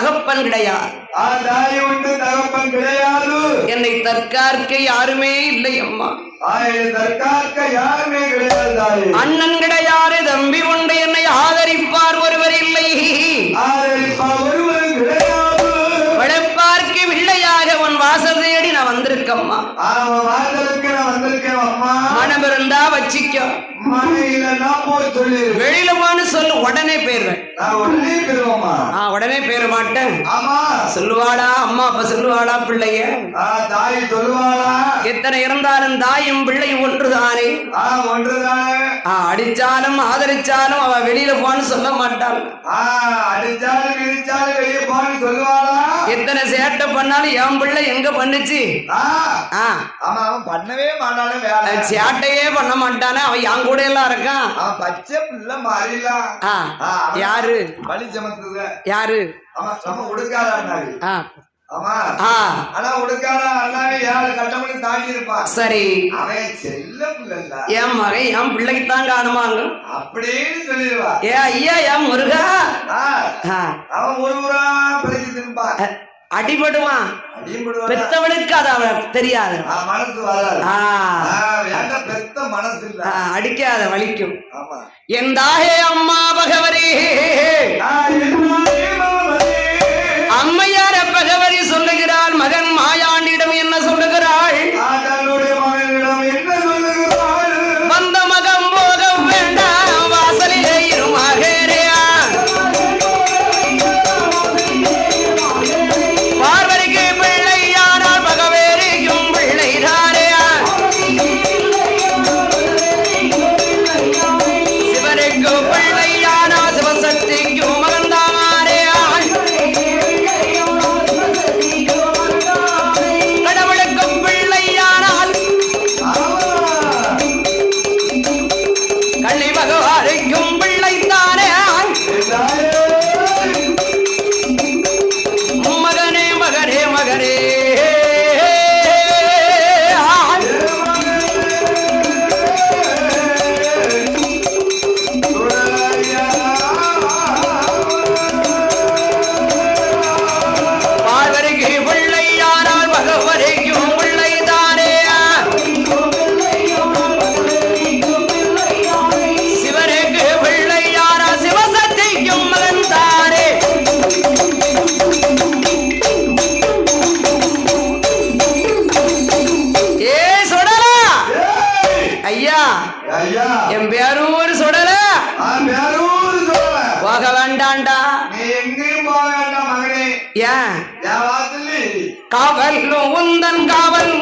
தகப்பன் கிடையாது. உண்டு தகப்பன் கிடையாது. என்னை தற்கார்க்க யாருமே இல்லை அம்மா. ஆய தற்காக்க யாருமே கிடையாது அண்ணன் கிடையாது தம்பி உண்டு என்னை ஆதரிப்பார் ஒருவர் இல்லை. ஆதரிப்பா ஒருவரும் கிடையாது. வளர்ப்பார்க்கு பிள்ளையாக உன் வாசல் தேடி நான் வந்திருக்கம்மா. மனம் இருந்தா வச்சிக்கோ. வெளியில போன்னு உடனே போயிருவேன் நான் உடனே பெறுவோம்மா நான் உடனே போயிட மாட்டேன். ஆமா. சொல்லுவாளா? அம்மா அப்ப சொல்லுவாளா பிள்ளைய? தாய் சொல்லுவாளா? எத்தனை இருந்தாலும் தாயும் பிள்ளையும் ஒன்றுதானே? ஒன்றுதானே. அடிச்சாலும் ஆதரிச்சாலும் அவ வெளியில போன்னு சொல்ல மாட்டாள். அடிச்சாலும் கிழிச்சாலும் வெளியே போன்னு சொல்லுவாளா? எத்தனை சேட்டை பண்ணாலும் என் பிள்ளை எங்க பண்ணுச்சு? பண்ணவே மாட்டானே சேட்டையே பண்ண மாட்டானே. அவன் என் கூட எல்லாம் இருக்கான் பச்சை பிள்ளை மாறிடலாம் யாரு? பழி சமத்துத யாரு? நம்ம உடுக்காரா அண்ணாவி. சரி. என் மகன் என் பிள்ளைக்கு தான் காணுமாங்க அப்படின்னு சொல்லிடுவா. ஏ ஐயா என் முருகா. அவன் ஒரு ஊரா பிழைக்கு தின்பான். அ, அடிபடுவான் அடியும் போடுவான் பெத்தவனுக்கு அது தெரியாது. அடிக்காத வலிக்கும். என் தாயே அம்மா பகவரி? என் பேரூர் சுடல. போக வேண்டாண்டா ஏன்? காவல் உந்தன் காவல்